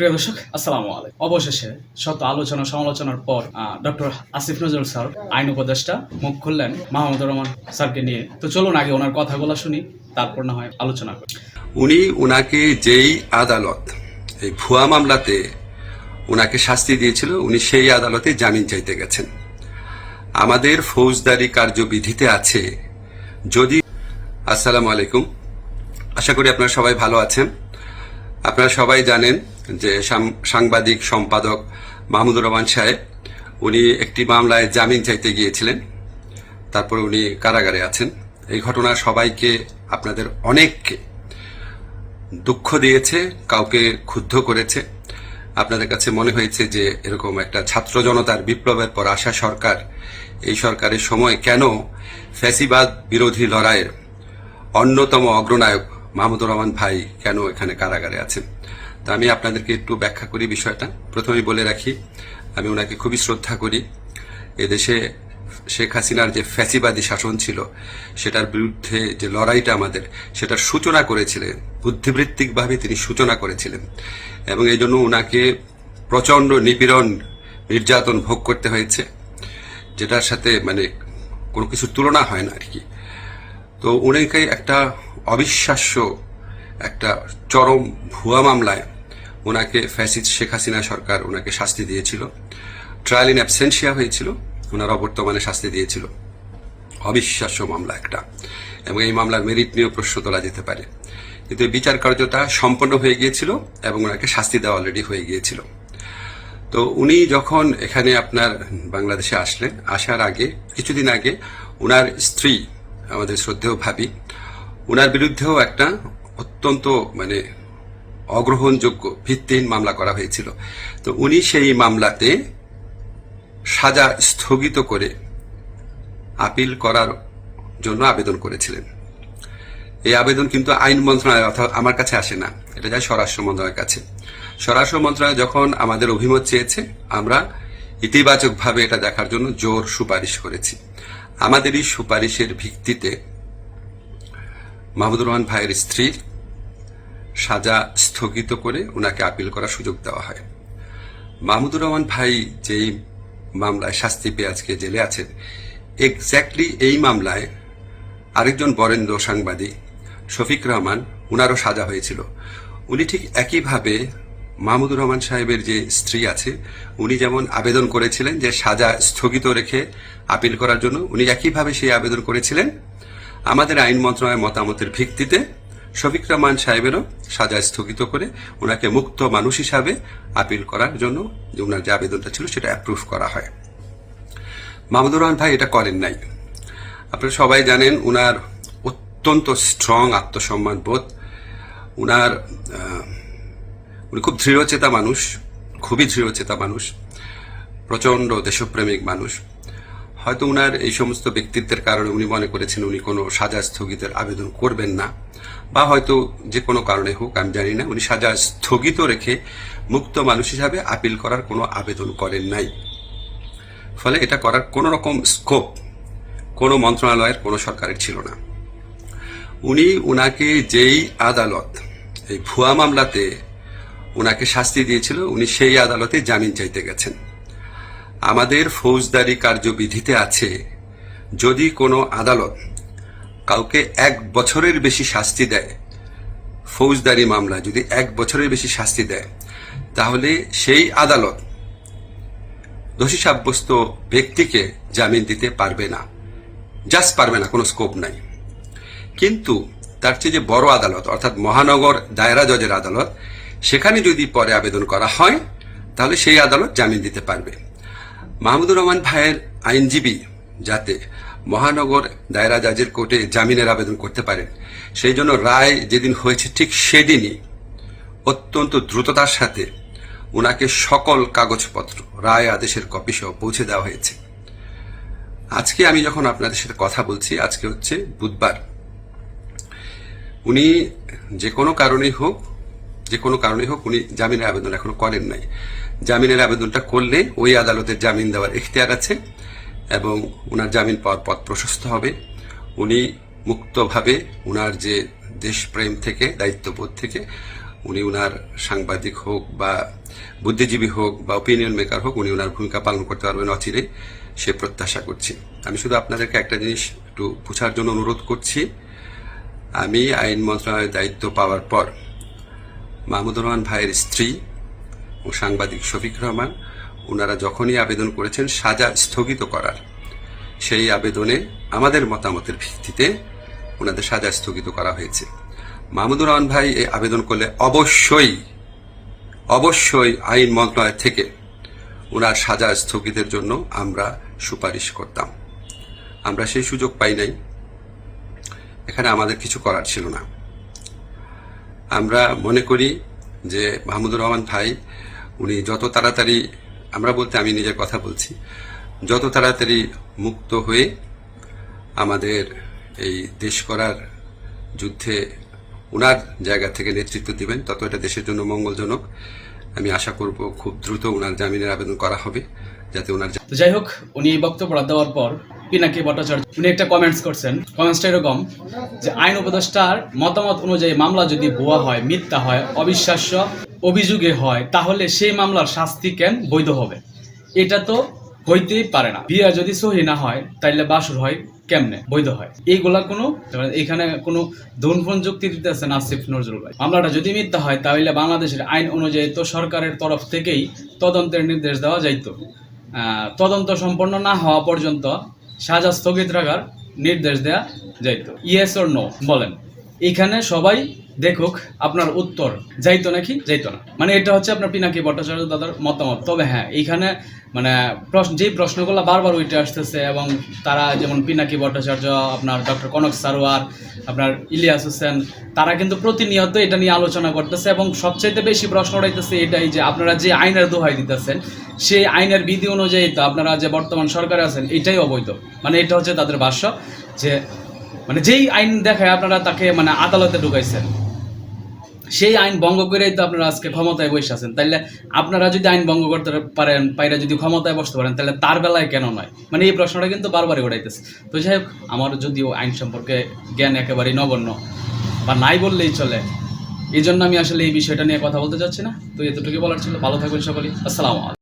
প্রিয় দর্শক, আসসালামু আলাইকুম। অবশেষে শত আলোচনা, সমালোচনার পর ডক্টর আসিফ নজরুল স্যার, আইন উপদেষ্টা, মুখ খুললেন মাহমুদুর রহমান স্যারকে নিয়ে। তো চলুন আগে ওনার কথাগুলো শুনি, তারপর না হয় আলোচনা করি। উনি উনাকে যেই আদালত, এই ভুয়া মামলাতে উনাকে শাস্তি দিয়েছিল, উনি সেই আদালতে জামিন চাইতে গেছেন। আমাদের ফৌজদারি কার্যবিধিতে আছে, যদি আসসালামু আলাইকুম। আশা করি আপনারা সবাই ভালো আছেন। আপনারা সবাই জানেন যে সাংবাদিক সম্পাদক মাহমুদুর রহমান সাহেব, উনি একটি মামলায় জামিন চাইতে গিয়েছিলেন। তারপর উনি কারাগারে আছেন। এই ঘটনা সবাইকে, আপনাদের অনেককে দুঃখ দিয়েছে, কাউকে ক্ষুব্ধ করেছে। আপনাদের কাছে মনে হয়েছে যে এরকম একটা ছাত্র জনতার বিপ্লবের পর আসা সরকার, এই সরকারের সময় কেন ফ্যাসিবাদ বিরোধী লড়াইয়ের অন্যতম অগ্রনায়ক মাহমুদুর রহমান ভাই কেন এখানে কারাগারে আছেন? তা আমি আপনাদেরকে একটু ব্যাখ্যা করি বিষয়টা। প্রথমেই বলে রাখি, আমি ওনাকে খুবই শ্রদ্ধা করি। এদেশে শেখ হাসিনার যে ফ্যাসিবাদী শাসন ছিল, সেটার বিরুদ্ধে যে লড়াইটা আমাদের, সেটার সূচনা করেছিলেন। বুদ্ধিবৃত্তিকভাবে তিনি সূচনা করেছিলেন। এবং এই জন্য ওনাকে প্রচণ্ড নিপীড়ন, নির্যাতন ভোগ করতে হয়েছে, যেটার সাথে মানে কোনো কিছু তুলনা হয় না আর কি। তো উনাকে একটা অবিশ্বাস্য একটা চরম ভুয়া মামলায় ওনাকে ফ্যাসিদ শেখ হাসিনা সরকার ওনাকে শাস্তি দিয়েছিল। ট্রায়াল ইন অ্যাবসেন্সিয়া হয়েছিল, ওনার অবর্তমানে শাস্তি দিয়েছিল। অবিশ্বাস্য মামলা একটা। এবং এই মামলার মেরিট নিয়েও প্রশ্ন তোলা যেতে পারে। কিন্তু বিচার কার্যটা সম্পন্ন হয়ে গিয়েছিল এবং ওনাকে শাস্তি দেওয়া অলরেডি হয়ে গিয়েছিল। তো উনি যখন এখানে আপনার বাংলাদেশে আসলেন, আসার আগে, কিছুদিন আগে, ওনার স্ত্রী, আমাদের শ্রদ্ধেয় ভাবি, ওনার বিরুদ্ধেও একটা অত্যন্ত মানে অগ্রহণযোগ্য ভিত্তিহীন মামলা করা হয়েছিল। তো উনি সেই মামলাতে সাজা স্থগিত করে আপিল করার জন্য আবেদন করেছিলেন। এই আবেদন কিন্তু আইন মন্ত্রণালয় অর্থাৎ আমার কাছে আসে না। এটা যায় স্বরাষ্ট্র মন্ত্রণালয়ের কাছে। স্বরাষ্ট্র মন্ত্রণালয় যখন আমাদের অভিমত চেয়েছে, আমরা ইতিবাচকভাবে এটা দেখার জন্য জোর সুপারিশ করেছি। আমাদের এই সুপারিশের ভিত্তিতে মাহমুদুর রহমান ভাইয়ের স্ত্রীর সাজা স্থগিত করে ওনাকে আপিল করার সুযোগ দেওয়া হয়। মাহমুদুর রহমান ভাই যেই মামলায় শাস্তি পেয়ে আজকে জেলে আছেন এক্স্যাক্টলি এই মামলায় আরেকজন বরেন্দ্র সাংবাদিক, শফিক রহমান, উনারও সাজা হয়েছিল। উনি ঠিক একইভাবে মাহমুদুর রহমান সাহেবের যে স্ত্রী আছে, উনি যেমন আবেদন করেছিলেন যে সাজা স্থগিত রেখে আপিল করার জন্য, উনি একইভাবে সেই আবেদন করেছিলেন। আমাদের আইন মন্ত্রণালয়ের মতামতের ভিত্তিতে শফিক রহমান সাহেবেরও সাজা স্থগিত করে ওনাকে মুক্ত মানুষ হিসাবে আপিল করার জন্য যে ওনার যে আবেদনটা ছিল সেটা অ্যাপ্রুভ করা হয়। মাহমুদুর রহমান ভাই এটা করেন নাই। আপনারা সবাই জানেন ওনার অত্যন্ত স্ট্রং আত্মসম্মান বোধ। আহ, উনি খুব দৃঢ়চেতা মানুষ খুবই দৃঢ়চেতা মানুষ প্রচণ্ড দেশপ্রেমিক মানুষ। হয়তো উনার এই সমস্ত ব্যক্তিত্বের কারণে উনি মনে করেছেন উনি কোনো সাজা স্থগিতের আবেদন করবেন না। বা হয়তো যে কোনো কারণে হোক, আমি জানি না, উনি সাজা স্থগিত রেখে মুক্ত মানুষ হিসাবে আপিল করার কোনো আবেদন করেন নাই। ফলে এটা করার কোনো রকম স্কোপ কোনো মন্ত্রণালয়ের, কোনো সরকারের ছিল না। উনি উনাকে যেই আদালত, এই ভুয়া মামলাতে উনাকে শাস্তি দিয়েছিল, উনি সেই আদালতে জামিন চাইতে গেছেন। আমাদের ফৌজদারি কার্যবিধিতে আছে, যদি কোনো আদালত কাউকে এক বছরের বেশি শাস্তি দেয়। ফৌজদারি মামলা যদি এক বছরের বেশি শাস্তি দেয়, তাহলে সেই আদালত দোষী সাব্যস্ত ব্যক্তিকে জামিন দিতে পারবে না। জাস্ট পারবে না, কোনো স্কোপ নাই। কিন্তু তার চেয়ে যে বড় আদালত, অর্থাৎ মহানগর দায়রা জজের আদালত, সেখানে যদি পরে আবেদন করা হয়, তাহলে সেই আদালত জামিন দিতে পারবে। মাহমুদুর রহমান ভাইয়ের আইনজীবী যাতে মহানগর দায়রা জাজের কোর্টে জামিনের আবেদন করতে পারেন সেই জন্য রায় যেদিন হয়েছে ঠিক সেদিনই অত্যন্ত দ্রুততার সাথে ওনাকে সকল কাগজপত্র, রায় আদেশের কপি সহ পৌঁছে দেওয়া হয়েছে। আজকে আমি যখন আপনাদের সাথে কথা বলছি, আজকে হচ্ছে বুধবার। উনি যে কোনো কারণেই হোক, যে কোনো কারণেই হোক উনি জামিনের আবেদন এখনও করেন নাই। জামিনের আবেদনটা করলে ওই আদালতের জামিন দেওয়ার এখতিয়ার আছে। এবং ওনার জামিন পাওয়ার পথ প্রশস্ত হবে। উনি মুক্তভাবে ওনার যে দেশপ্রেম থেকে, দায়িত্ববোধ থেকে, উনি উনার সাংবাদিক হোক বা বুদ্ধিজীবী হোক বা ওপিনিয়ন মেকার হোক, উনি উনার ভূমিকা পালন করতে পারবেন অচিরে, সে প্রত্যাশা করছি। আমি শুধু আপনাদেরকে একটা জিনিস একটু বোঝার জন্য অনুরোধ করছি। আমি আইন মন্ত্রণালয়ের দায়িত্ব পাওয়ার পর মাহমুদুর রহমান ভাইয়ের স্ত্রী ও সাংবাদিক শফিক রহমান ওনারা যখনই আবেদন করেছেন সাজা স্থগিত করার। সেই আবেদনে আমাদের মতামতের ভিত্তিতে ওনাদের সাজা স্থগিত করা হয়েছে। মাহমুদুর রহমান ভাই এই আবেদন করলে অবশ্যই অবশ্যই আইন মন্ত্রণালয় থেকে ওনার সাজা স্থগিতের জন্য আমরা সুপারিশ করতাম। আমরা সেই সুযোগ পাই নাই। এখানে আমাদের কিছু করার ছিল না। আমরা মনে করি যে মাহমুদুর রহমান ভাই, উনি যত তাড়াতাড়ি আমরা বলতে, আমি নিজের কথা বলছি, যত তাড়াতাড়ি মুক্ত হয়ে আমাদের এই দেশ করার যুদ্ধে ওনার জায়গা থেকে নেতৃত্ব দিবেন, তত এটা দেশের জন্য মঙ্গলজনক। আমি আশা করব খুব দ্রুত ওনার জামিনের আবেদন করা হবে, যাতে ওনার যাই হোক, উনি এই বক্তব্যটা দেওয়ার পর পিনাকি ভট্টাচার্য উনি একটা কমেন্টস করছেন। কমেন্টসটা এরকম, যে আইন উপদেষ্টার মতামত অনুযায়ী মামলা যদি ভুয়া হয়, মিথ্যা হয়, অবিশ্বাস্য অভিযোগে হয়, তাহলে সেই মামলার শাস্তি কেন বৈধ হবে? এটা তো হইতেই পারে না। বিয়া যদি সহি না হয়, তাইলে বাসুর হয় কেমনে? বৈধ হয়। এইগুলা কোনো, এখানে কোনো ধনফোন যুক্তি দিতেছেন আসিফ নজরুল ভাই। মামলাটা যদি মিথ্যা হয় তাহলে বাংলাদেশের আইন অনুযায়ী তো সরকারের তরফ থেকেই তদন্তের নির্দেশ দেওয়া যাইত। তদন্ত সম্পন্ন না হওয়া পর্যন্ত সাজা স্থগিত রাখার নির্দেশ দেওয়া যাইতো। ইয়েস ওর নো বলেন। এখানে সবাই দেখুক, আপনার উত্তর। যাইতো নাকি? যাইতো না। মানে এটা হচ্ছে আপনার পিনাকি ভট্টাচার্য দাদার মতামত। তবে হ্যাঁ এইখানে মানে প্রশ্ন যেই প্রশ্নগুলো বারবার উঠে আসতেছে এবং তারা যেমন পিনাকি ভট্টাচার্য, আপনার ডক্টর কনক সারোয়ার, আপনার ইলিয়াস হোসেন, তারা কিন্তু প্রতিনিয়ত এটা নিয়ে আলোচনা করতেছে এবং সবচাইতে বেশি প্রশ্ন উঠাইতেছে এটাই যে আপনারা যে আইনের দোহাই দিতেছেন, সেই আইনের বিধি অনুযায়ী তো আপনারা যে বর্তমান সরকারে আছেন, এটাই অবৈধ। মানে এটা হচ্ছে তাদের ভাষ্য যে মানে যেই আইন দেখায় আপনারা তাকে মানে আদালতে ঢুকাইছেন। সেই আইন ভঙ্গ করেই তো আপনারা আজকে ক্ষমতায় বসে আছেন। তাহলে আপনারা যদি আইন ভঙ্গ করতে পারেন, পাইরা যদি ক্ষমতায় বসতে পারেন তাহলে তার বেলায় কেন নয়? মানে এই প্রশ্নটা কিন্তু বারবারই উঠাইতেছে তো যাই হোক, আমার যদিও আইন সম্পর্কে জ্ঞান একেবারেই নগণ্য, বা নাই বললেই চলে এই জন্য আমি আসলে এই বিষয়টা নিয়ে কথা বলতে চাচ্ছি না। তো এতটুকু বলার ছিল। ভালো থাকবেন সকলেই। আসসালামু আলাইকুম।